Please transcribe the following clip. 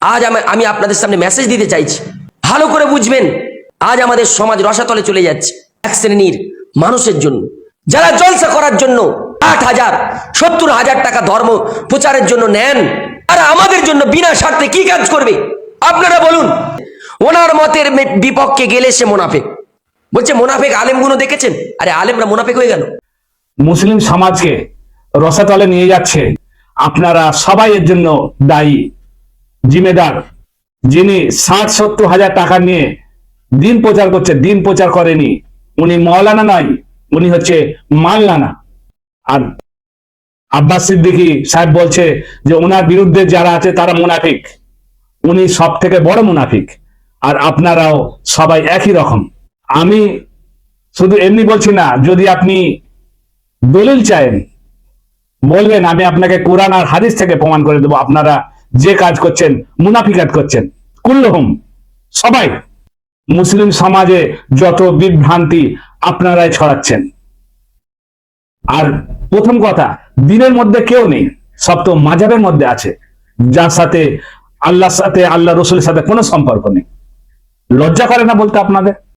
আজ আমি আপনাদের সামনে মেসেজ দিতে চাইছি। ভালো করে বুঝবেন, আজ আমাদের সমাজ রসাতলে চলে যাচ্ছে এক শ্রেণির মানুষের জন্য। যারা জলসা করার জন্য আট হাজার, সত্তর হাজার টাকা ধর্ম প্রচারের জন্য নেন আর আমাদের জন্য বিনা স্বার্থে কি কাজ করবে? আপনারা বলুন, ওনার মতের বিপক্ষে গেলে সে মোনাফেক বলছে মোনাফেক আলেমগুলো দেখেছেন? আরে আলেমরা মোনাফেক হয়ে গেল। মুসলিম সমাজকে রসাতলে নিয়ে যাচ্ছে। আপনারা সবাই এর জন্য দায়ী। জিম্মেদার, যিনি ষাট সত্তর হাজার টাকা নিয়ে দিন প্রচার করছে, দিন প্রচার করেনি। উনি মৌলানা নয়, উনি হচ্ছে মাল্লানা আর আব্বাস সিদ্দিকী সাহেব বলছে যে ওনার বিরুদ্ধে যারা আছে, তারা মুনাফিক। উনি সব থেকে বড় মুনাফিক। আর আপনারাও সবাই একই রকম। আমি শুধু এমনি বলছি না, যদি আপনি দলিল চাইন, বলবেন, আমি আপনাকে কোরআন আর হাদিস থেকে প্রমাণ করে দেবো। আপনারা যে কাজ করছেন, মুনাফি কাজ করছেন, কুল্লহুম, সবাই মুসলিম সমাজে যত বিভ্রান্তি আপনারাই ছড়াচ্ছেন। আর প্রথম কথা, দিনের মধ্যে কেউ নেই, সব তো মাজাবের মধ্যে আছে, যার সাথে আল্লাহর সাথে আল্লাহ রসুলের সাথে কোনো সম্পর্ক নেই। লজ্জা করে না বলতে আপনাদের?